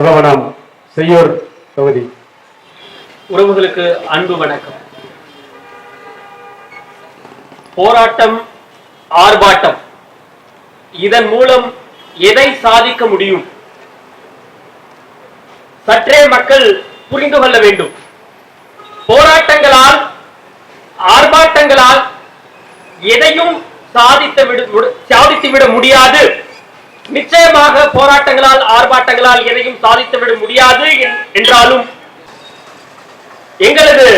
புலவனம் செய்யோர் தொகுதி. உறவுகளுக்கு அன்பு வணக்கம். போராட்டம் ஆர்ப்பாட்டம். இதன் மூலம் எதை சாதிக்க முடியும்? சற்றே மக்கள் புரிந்து கொள்ள வேண்டும். போராட்டங்களால் ஆர்ப்பாட்டங்களால் எதையும் சாதித்து விட சாதித்து விட முடியாது. நிச்சயமாக போராட்டங்களால் ஆர்ப்பாட்டங்களால் எதையும் சாதித்து விட முடியாது என்- என்றாலும் எங்களது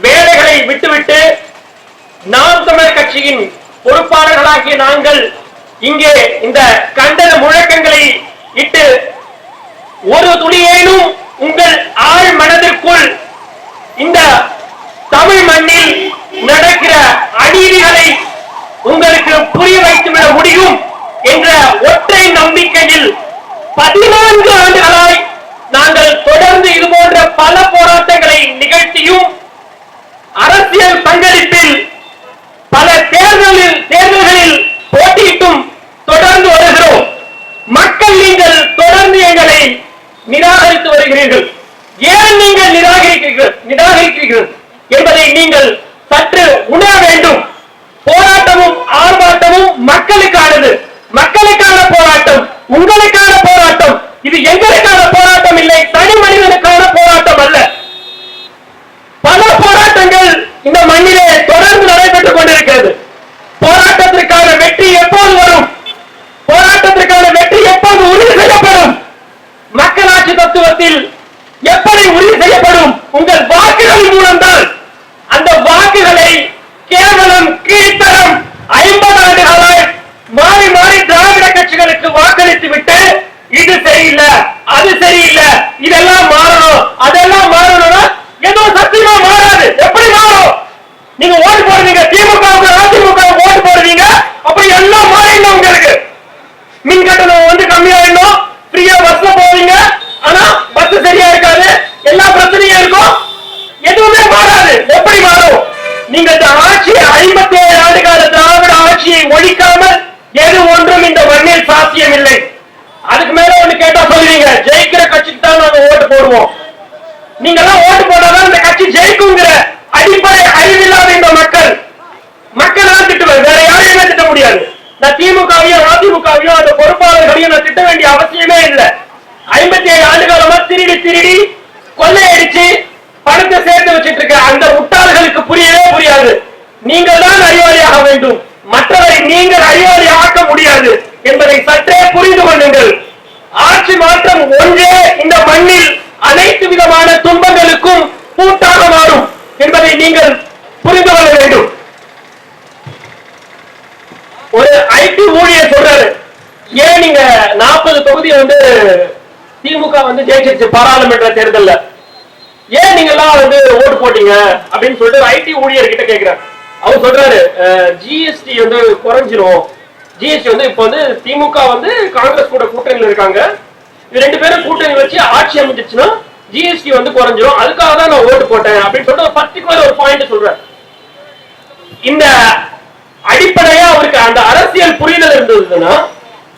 வேலைகளை விட்டுவிட்டு நாம் தமிழர் கட்சியின் பொறுப்பாளர்களாகிய நாங்கள் இங்கே இந்த கண்டன முழக்கங்களை இட்டு ஒரு துளியேனும் உங்கள் ஆழ் மனதிற்குள் இந்த தமிழ் மண்ணில் நடக்கிற அநீதிகளை உங்களுக்கு புரிய வைத்துவிட முடியும். என்ற ஒற்றை நம்பிக்கையில் பதினான்கு ஆண்டுகளாய் நாங்கள் தொடர்ந்து இது போன்ற பல போராட்டங்களை நிகழ்த்தியும் அரசியல் பங்களிப்பில் பல தேர்தலில் தேர்தல்களில் போட்டியிட்டும் தொடர்ந்து வருகிறோம். மக்கள் நீங்கள் தொடர்ந்து எங்களை நிராகரித்து வருகிறீர்கள். ஏன் நீங்கள் நிராகரிக்கிறீர்கள்? நிராகரிக்கிறீர்கள் என்பதை நீங்கள் சற்று உணர வேண்டும். போராட்டமும் ஆர்ப்பாட்டமும் மக்களுக்கானது. மக்களுக்கான போராட்டம் உங்களுக்கான போராட்டம். இது எங்களுக்கான போராட்டம் இல்லை தனி மனிதனுக்கான போராட்டம் அல்ல. பல போராட்டங்கள் இந்த மண்ணிலே தொடர்ந்து நடைபெற்றுக் கொண்டிருக்கிறது. போராட்டத்திற்கான வெற்றி எப்போது வரும்? போராட்டத்திற்கான வெற்றி எப்போது உறுதி செய்யப்படும்? மக்களாட்சி தத்துவத்தில் எப்படி உறுதி செய்யப்படும் உங்கள் வாக்குகள் மூலம்தான் அந்த வாக்குகளை கேவலம் கீழ்த்தரம் ஐம்பது ஆண்டுகளாய் மாறி மாறி திராவிட கட்சிகளுக்கு வாக்களித்து விட்டு இது சரியில்லை அது சரியில்லை. இதெல்லாம் மாறணும். அதெல்லாம் மாறணும்னா ஏதோ சத்தியமா மாறாது. எப்படி மாறும்? நீங்க ஓட்டு போடுவீங்க திமுக அதிமுக ஓட்டு போடுவீங்க அப்படி எல்லாம் மாறிடணும் உங்களுக்கு. மின் கட்டணம் வந்து கம்மியாயிடும் ஃப்ரீயா பஸ்ல போவீங்க ஆனா பஸ் சரியா இருக்காது எல்லா பிரச்சனையும் இருக்கும் எதுவுமே மாறாது எப்படி மாறும் நீங்க இந்த ஆட்சியை ஐம்பத்தி ஏழு ஆண்டு கால திராவிட ஆட்சியை ஒழிக்காமல் எது ஒன்றும் இந்த மண்ணில் சாத்தியம் இல்லை அதுக்கு மேல ஒண்ணு கேட்டா சொல்லுவீங்க ஜெயிக்கிற கட்சிக்கு தான் நாங்க ஓட்டு போடுவோம் நீங்க எல்லாம் ஓட்டு போடாதான் இந்த கட்சி ஜெயிக்குங்கிற அடிப்படை அறிவில்லாத இந்த மக்கள் மக்கள் தான் திட்டுவார் வேற யாரையுமே திட்ட முடியாது நான் திமுகவையும் அதிமுகவையும் அந்த பொறுப்பாளர்களையும் நான் திட்ட வேண்டிய அவசியமே இல்லை ஐம்பத்தி ஏழு ஆண்டு காலமா திருடி திருடி கொள்ளையடிச்சு பணத்தை சேர்த்து வச்சிட்டு இருக்க அந்த முட்டாள்களுக்கு புரியவே புரியாது நீங்கள் தான் அறிவாளியாக வேண்டும் மற்றவரை நீங்கள் அறிவாளி ஆக்க முடியாது என்பதை சற்றே புரிந்து கொள்ளுங்கள். ஆட்சி மாற்றம் ஒன்றே இந்த மண்ணில் அனைத்து விதமான துன்பங்களுக்கும் பூட்டாக மாறும் என்பதை நீங்கள் புரிந்து கொள்ள வேண்டும். ஒரு ஐடி ஊழியர் சொல்றாரு ஏன் நீங்க நாற்பது தொகுதி வந்து திமுக வந்து ஜெயிச்சிருச்சு பாராளுமன்ற தேர்தலில்? ஏன் நீங்க எல்லாம் வந்து ஓட்டு போட்டீங்க? அப்படின்னு சொல்லிட்டு ஐடி ஊழியர் கிட்ட அவர் சொல்றாரு ஜிஎஸ்டி வந்து குறைஞ்சிரும். ஜிஎஸ்டி வந்து இப்ப வந்து திமுக வந்து காங்கிரஸ் கூட கூட்டணியில இருக்காங்க. இது ரெண்டு பேரும் கூட்டணி வச்சு ஆட்சி அமைஞ்சிச்சுன்னா ஜிஎஸ்டி வந்து குறைஞ்சிரும். அதுக்காக தான் நான் ஓட்டு போட்டேன் அப்படின்னு சொல்லிட்டு ஒரு பர்டிகுலர் ஒரு பாயிண்ட் சொல்றாரு. இந்த அடிப்படையா அவருக்கு அந்த அரசியல் புரிதல் இருந்ததுன்னா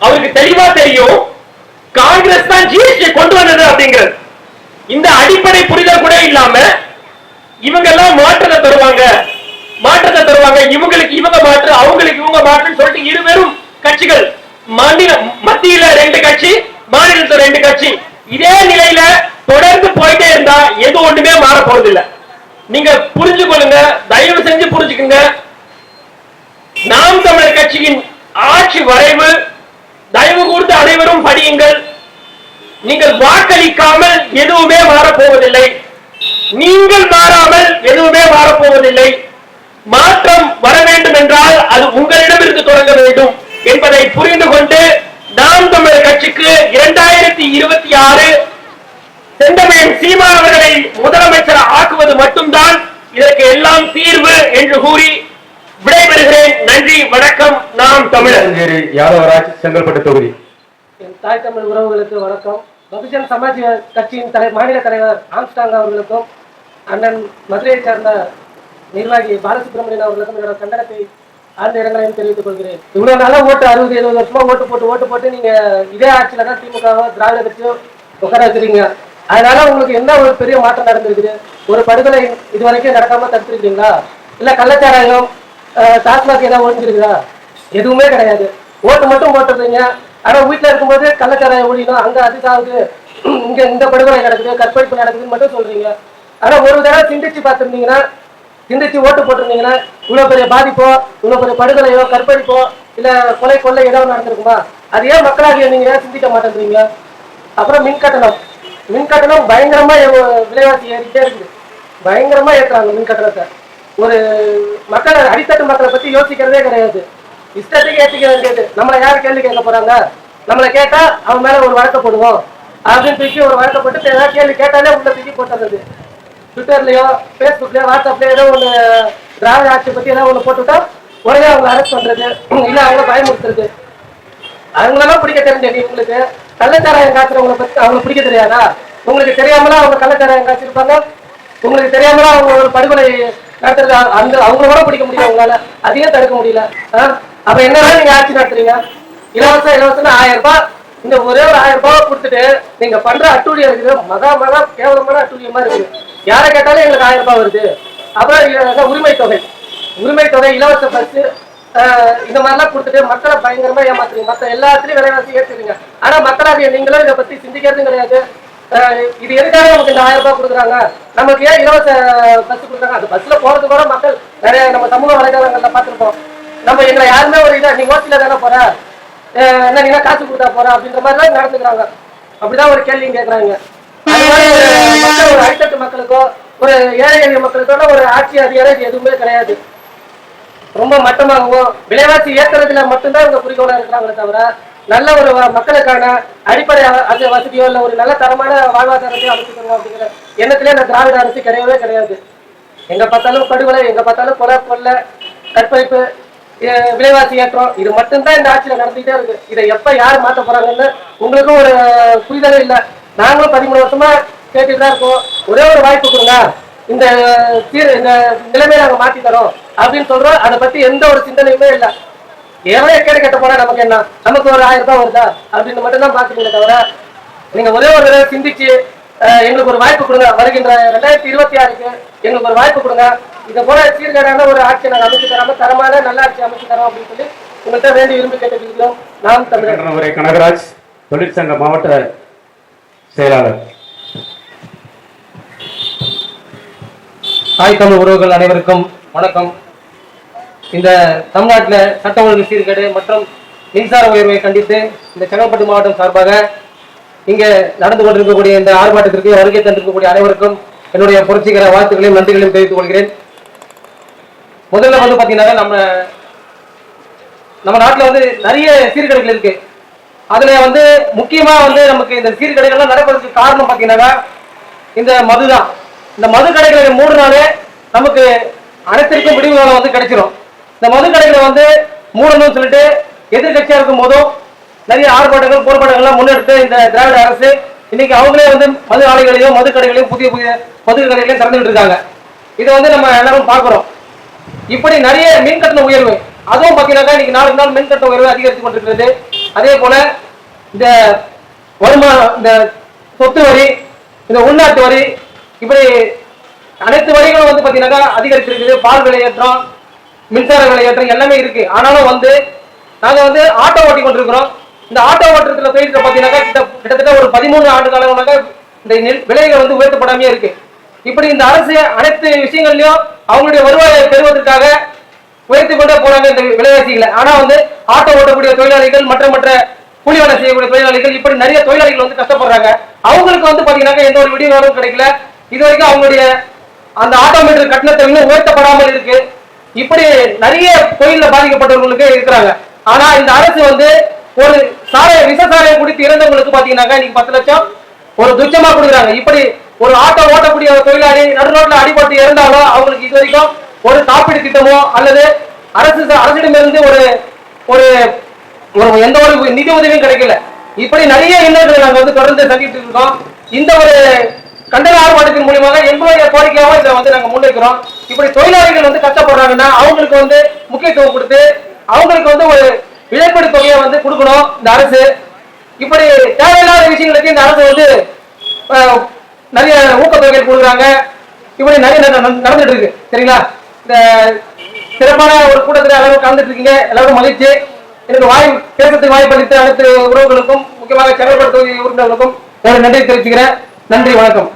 அவருக்கு தெளிவா தெரியும் காங்கிரஸ் தான் ஜிஎஸ்டி கொண்டு வந்தது அப்படிங்கிறது. இந்த அடிப்படை புரிதல் கூட இல்லாம இவங்க எல்லாம் மாற்றத்தை தருவாங்க. மாற்றத்தை இவங்களுக்கு இவங்க மாற்று அவங்களுக்கு இவங்க மாற்றுன்னு சொல்லிட்டு இருவரும் கட்சிகள் மாநில மத்தியில ரெண்டு கட்சி மாநிலத்துல ரெண்டு கட்சி. இதே நிலையில தொடர்ந்து போயிட்டே இருந்தா எது ஒண்ணுமே மாற போறது இல்ல நீங்க புரிஞ்சு கொள்ளுங்க தயவு செஞ்சு புரிஞ்சுக்குங்க. நாம் தமிழர் கட்சியின் ஆட்சி வரைவு தயவு கூர்ந்து அனைவரும் படியுங்கள். நீங்கள் வாக்களிக்காமல் எதுவுமே மாறப்போவதில்லை. நீங்கள் மாறாமல் எதுவுமே மாறப்போவதில்லை. மாற்றம் வர வேண்டும் என்றால் அது உங்களிடமிருந்து தொடங்க வேண்டும் என்பதை புரிந்து கொண்டு நாம் தமிழர் கட்சிக்கு இரண்டாயிரத்தி இருபத்தி ஆறு செந்தமிழன் சீமா அவர்களை முதலமைச்சர் ஆக்குவது மட்டும்தான் இதற்கு எல்லாம் தீர்வு என்று கூறி விடைபெறுகிறேன். நன்றி வணக்கம். நாம் தமிழர். யாதவராஜ் செங்கல்பட்டு தொகுதி. என் தாய் தமிழ் உறவுகளுக்கு வணக்கம். பகுஜன் சமாஜ் கட்சியின் தலை மாநில தலைவர் ஆம்ஸ்டாங் அவர்களுக்கும் அண்ணன் மதுரையைச் சேர்ந்த நிர்வாகி பாலசுப்ரமணியன் அவர்களுக்கும் என்னோட கண்டனத்தை ஆழ்ந்த இரங்கலையும் தெரிவித்துக் கொள்கிறேன். இவ்வளவு நாளா ஓட்டு அறுபது எழுபது வருஷமா ஓட்டு போட்டு ஓட்டு போட்டு நீங்க இதே ஆட்சியில தான் திமுகவோ திராவிட கட்சியோ உட்கார வச்சிருக்கீங்க. அதனால உங்களுக்கு என்ன ஒரு பெரிய மாற்றம் நடந்திருக்குது? ஒரு படுகொலை இது வரைக்கும் நடக்காம தடுத்துருக்கீங்களா? இல்ல கள்ளச்சாராயம் டாஸ்மாக் ஏதாவது ஒழிஞ்சிருக்குதா? எதுவுமே கிடையாது. ஓட்டு மட்டும் போட்டுருந்தீங்க ஆனா வீட்டுல இருக்கும்போது கள்ளச்சாராயம் ஒழியணும் அங்க அது இங்க இந்த படுகொலை நடக்குது கற்பழிப்பு நடக்குதுன்னு மட்டும் சொல்றீங்க. ஆனா ஒரு தடவை சிந்திச்சு பார்த்துருந்தீங்கன்னா சிந்திச்சு ஓட்டு போட்டிருந்தீங்கன்னா இவ்வளவு பெரிய பாதிப்போ இவ்வளவு பெரிய படுகொலையோ கற்பழிப்போ இல்ல கொலை கொள்ளை ஏதாவது நடந்திருக்குமா? அது ஏன் மக்களாகிய நீங்க ஏன் சிந்திக்க மாட்டேங்கிறீங்களா அப்புறம் மின் கட்டணம். மின் கட்டணம் பயங்கரமா விலைவாசி ஏறிட்டே இருக்குது பயங்கரமா ஏற்றுறாங்க மின் கட்டணத்தை. ஒரு மக்களை அடித்தட்டு மக்களை பத்தி யோசிக்கிறதே கிடையாது. இஷ்டத்துக்கு ஏத்திக்க வேண்டியது. நம்மளை யார் கேள்வி கேட்க போறாங்க? நம்மளை கேட்டா அவன் மேல ஒரு வழக்க போடுவோம். அப்படின்னு தூக்கி ஒரு வழக்க போட்டு ஏதாவது கேள்வி கேட்டாலே உள்ள தூக்கி போட்டுறது ட்விட்டர்லயோ ஃபேஸ்புக்லயோ வாட்ஸ்அப்லயோ ஏதோ ஒன்று திராவிட ஆட்சி பத்தி ஏதோ ஒன்று போட்டுவிட்டா உடனே அவங்க அரெஸ்ட் பண்றது. இல்ல அவங்கள பயமுறுத்துறது. அவங்களெல்லாம் பிடிக்க தெரிஞ்சது உங்களுக்கு கள்ளச்சாராயம் காய்ச்சறவங்களை பத்தி அவங்களுக்கு பிடிக்க தெரியாதா? உங்களுக்கு தெரியாமலாம் அவங்க கள்ளச்சாராயம் காய்ச்சிருப்பாங்க? உங்களுக்கு தெரியாமலாம் அவங்க ஒரு படுகொலை நடத்துறது அந்த அவங்கள கூட பிடிக்க முடியும் அவங்களால அதையும் தடுக்க முடியல. ஆஹ் அப்ப என்னதான் நீங்க ஆட்சி நடத்துறீங்க? இலவசம் இலவசம் ஆயிரம் ரூபாய். இந்த ஒரே ஒரு ஆயிரம் ரூபாய் கொடுத்துட்டு நீங்க பண்ற அட்டூழியம் இருக்குது. மகா மகா கேவலமான அட்டூழியமா இருக்குது. யாரை கேட்டாலும் எங்களுக்கு ஆயிரம் ரூபாய் வருது. அப்புறம் உரிமை தொகை. உரிமை தொகை இலவச பஸ் இந்த மாதிரிலாம் கொடுத்துட்டு மக்களை பயங்கரமா ஏமாத்துறீங்க. மற்ற எல்லாத்துலயும் விலைவாசி ஏற்றுறீங்க ஆனா மக்களாகிய நீங்களும் இதை பத்தி சிந்திக்கிறதும் கிடையாது. இது எதுக்காக நமக்கு இந்த ஆயிரம் ரூபாய் கொடுக்குறாங்க? நமக்கு ஏன் இலவச பஸ் கொடுக்குறாங்க? அந்த பஸ்ல போறது கூட மக்கள் நிறைய நம்ம சமூக வலைதளங்கள்ல பார்த்துருப்போம். நம்ம எங்களை யாருமே ஒரு இதை நீ ஓட்டில தானே போற? என்ன நீங்க காசு கொடுத்தா போற? அப்படின்ற மாதிரி தான் நடந்துக்கிறாங்க. அப்படிதான் ஒரு கேள்வி கேட்கறாங்க ஒரு அடித்தட்டு மக்களுக்கோ ஒரு ஏழை எளிய மக்களுக்கோ ஒரு ஆட்சி அதிகாரம் எதுவுமே கிடையாது. ரொம்ப மட்டமாகவும் விலைவாசி ஏத்துறதுல மட்டும்தான் இவங்க குறிக்கோளா இருக்கிறாங்களே தவிர நல்ல ஒரு மக்களுக்கான அடிப்படை அது வசதியோ இல்ல ஒரு நல்ல தரமான வாழ்வாதாரத்தையும் அமைச்சு தருவோம் அப்படிங்கிற எண்ணத்திலே இந்த திராவிட அரசு கிடையவே கிடையாது. எங்க பார்த்தாலும் படுகொலை எங்க பார்த்தாலும் கொலை கொள்ளை கற்பழிப்பு விலைவாசி ஏற்றம் இது மட்டும்தான் இந்த ஆட்சியில நடந்துகிட்டே இருக்கு. இதை எப்ப யார் மாத்த போறாங்கன்னு உங்களுக்கும் ஒரு புரிதலே இல்ல. நாங்களும் பதிமூணு வருஷமா கேட்டுட்டு தான் இருக்கோம். ஒரே ஒரு வாய்ப்பு கொடுங்க. இந்த தீர் இந்த நிலைமையை நாங்கள் மாற்றி தரோம் அப்படின்னு சொல்றோம். அதை பத்தி எந்த ஒரு சிந்தனையுமே இல்லை. எவ்வளவு கேடு கட்ட போனா நமக்கு என்ன? நமக்கு ஒரு ஆயிரம் ரூபாய் வருதா? அப்படின்னு மட்டும் தான் பாக்குறீங்க தவிர நீங்க ஒரே ஒரு தடவை சிந்திச்சு எங்களுக்கு ஒரு வாய்ப்பு கொடுங்க. வருகின்ற ரெண்டாயிரத்தி இருபத்தி ஆறுக்கு எங்களுக்கு ஒரு வாய்ப்பு கொடுங்க. இதை போல சீர்கேடான ஒரு ஆட்சி நாங்கள் அமைச்சு தராம தரமான நல்ல ஆட்சி அமைச்சு தரோம் அப்படின்னு சொல்லி உங்கள்கிட்ட வேண்டி விரும்பி கேட்டுக்கிறோம் நாம் தமிழர். கனகராஜ் தொழிற்சங்க மாவட்ட செயலாளர். தாய் தமிழ் உறவுகள் அனைவருக்கும் வணக்கம். இந்த தமிழ்நாட்டில் சட்ட ஒழுங்கு சீர்கேடு மற்றும் மின்சார உயர்வை கண்டித்து இந்த செங்கல்பட்டு மாவட்டம் சார்பாக இங்கே நடந்து கொண்டிருக்கக்கூடிய இந்த ஆர்ப்பாட்டத்திற்கு வருகை தந்திருக்கக்கூடிய அனைவருக்கும் என்னுடைய புரட்சிகர வாழ்த்துக்களையும் நன்றிகளையும் தெரிவித்துக் கொள்கிறேன். முதல்ல வந்து பார்த்தீங்கன்னா நம்ம நம்ம நாட்டில் வந்து நிறைய சீர்கேடுகள் இருக்கு. அதுல வந்து முக்கியமா வந்து நமக்கு இந்த சீர்கடைகள்லாம் நடப்பதற்கு காரணம் பார்த்தீங்கன்னா இந்த மதுதான். இந்த மது கடைகளை மூடினாலே நமக்கு அனைத்திற்கும் விடிவு காலம் வந்து கிடைச்சிடும் இந்த மது கடைகளை வந்து மூடணும்னு சொல்லிட்டு எதிர்கட்சியா இருக்கும் போதும் நிறைய ஆர்ப்பாட்டங்கள் போராட்டங்கள்லாம் முன்னெடுத்து இந்த திராவிட அரசு இன்னைக்கு அவங்களே வந்து மது ஆலைகளையும் மது கடைகளையும் புதிய புதிய மது கடைகளையும் திறந்துட்டு இருக்காங்க. இதை வந்து நம்ம எல்லாரும் பார்க்கிறோம். இப்படி நிறைய மின் கட்டண உயர்வு அதுவும் பாத்தீங்கன்னா இன்னைக்கு நாளுக்கு நாள் மின் கட்டண உயர்வு அதிகரித்து கொண்டிருக்கிறது. அதே போல இந்த வருமானம் இந்த சொத்து வரி இந்த உள்நாட்டு வரி இப்படி அனைத்து வரிகளும் வந்து பாத்தீங்கன்னா அதிகரிச்சிருக்குது. பால் விலையேற்றம் மின்சார விலையேற்றம் எல்லாமே இருக்கு. ஆனாலும் வந்து நாங்கள் வந்து ஆட்டோ ஓட்டி கொண்டிருக்கிறோம். இந்த ஆட்டோ ஓட்டத்தில் போயிட்டு பார்த்தீங்கன்னா கிட்ட- கிட்டத்தட்ட ஒரு பதிமூணு ஆண்டு காலங்களாக இந்த நெல் விலைகள் வந்து உயர்த்தப்படாமே இருக்கு. இப்படி இந்த அரசு அனைத்து விஷயங்கள்லையும் அவங்களுடைய வருவாயை பெறுவதற்காக உயர்த்தி கொண்டே போறாங்க இந்த விலைவாசிகளை. ஆனா வந்து ஆட்டோ ஓட்டக்கூடிய தொழிலாளிகள் மற்ற மற்ற கூலி வேலை செய்யக்கூடிய தொழிலாளிகள் இப்படி நிறைய தொழிலாளிகள் வந்து கஷ்டப்படுறாங்க. அவங்களுக்கு வந்து பாத்தீங்கன்னா எந்த ஒரு விடிவாரும் கிடைக்கல. இது வரைக்கும் அவங்களுடைய அந்த ஆட்டோமேட்டிக் கட்டணத்தை இன்னும் உயர்த்தப்படாமல் இருக்கு. இப்படி நிறைய தொழில பாதிக்கப்பட்டவர்களுக்கு இருக்கிறாங்க. ஆனா இந்த அரசு வந்து ஒரு சாலை விச சாலையை குடித்து இறந்தவங்களுக்கு பாத்தீங்கன்னாக்கா இன்னைக்கு பத்து லட்சம் ஒரு துச்சமா கொடுக்குறாங்க. இப்படி ஒரு ஆட்டோ ஓட்டக்கூடிய ஒரு தொழிலாளி நடு ரோட்ல அடிபட்டு இறந்தாலும் அவங்களுக்கு இது வரைக்கும் ஒரு காப்பீடு திட்டமோ அல்லது அரசு அரசிடமிருந்து ஒரு ஒரு ஒரு எந்த ஒரு நிதி உதவியும் கிடைக்கல. இப்படி நிறைய இன்னல்களை நாங்கள் வந்து தொடர்ந்து சந்திட்டு இருக்கோம். இந்த ஒரு கண்டன ஆர்ப்பாட்டத்தின் மூலியமாக எங்களுடைய கோரிக்கையாக இதை வந்து நாங்கள் முன்வைக்கிறோம். இப்படி தொழிலாளிகள் வந்து கஷ்டப்படுறாங்கன்னா அவங்களுக்கு வந்து முக்கியத்துவம் கொடுத்து அவங்களுக்கு வந்து ஒரு இழப்பீடு தொகையை வந்து கொடுக்கணும் இந்த அரசு. இப்படி தேவையில்லாத விஷயங்களுக்கு இந்த அரசு வந்து நிறைய ஊக்கத்தொகைகள் கொடுக்குறாங்க. இப்படி நிறைய நட- நடந்துட்டு இருக்கு. சரிங்களா? இந்த சிறப்பான ஒரு கூட்டத்தில் எல்லாரும் கலந்துட்டு இருக்கீங்க எல்லாரும் மகிழ்ச்சி. எனக்கு வாய் பேசுறதுக்கு வாய்ப்பளித்த அனைத்து உறவுகளுக்கும் முக்கியமாக செங்கல்பட்டு தொகுதி உறுப்பினர்களுக்கும் நன்றி தெரிவிச்சுக்கிறேன். நன்றி வணக்கம்.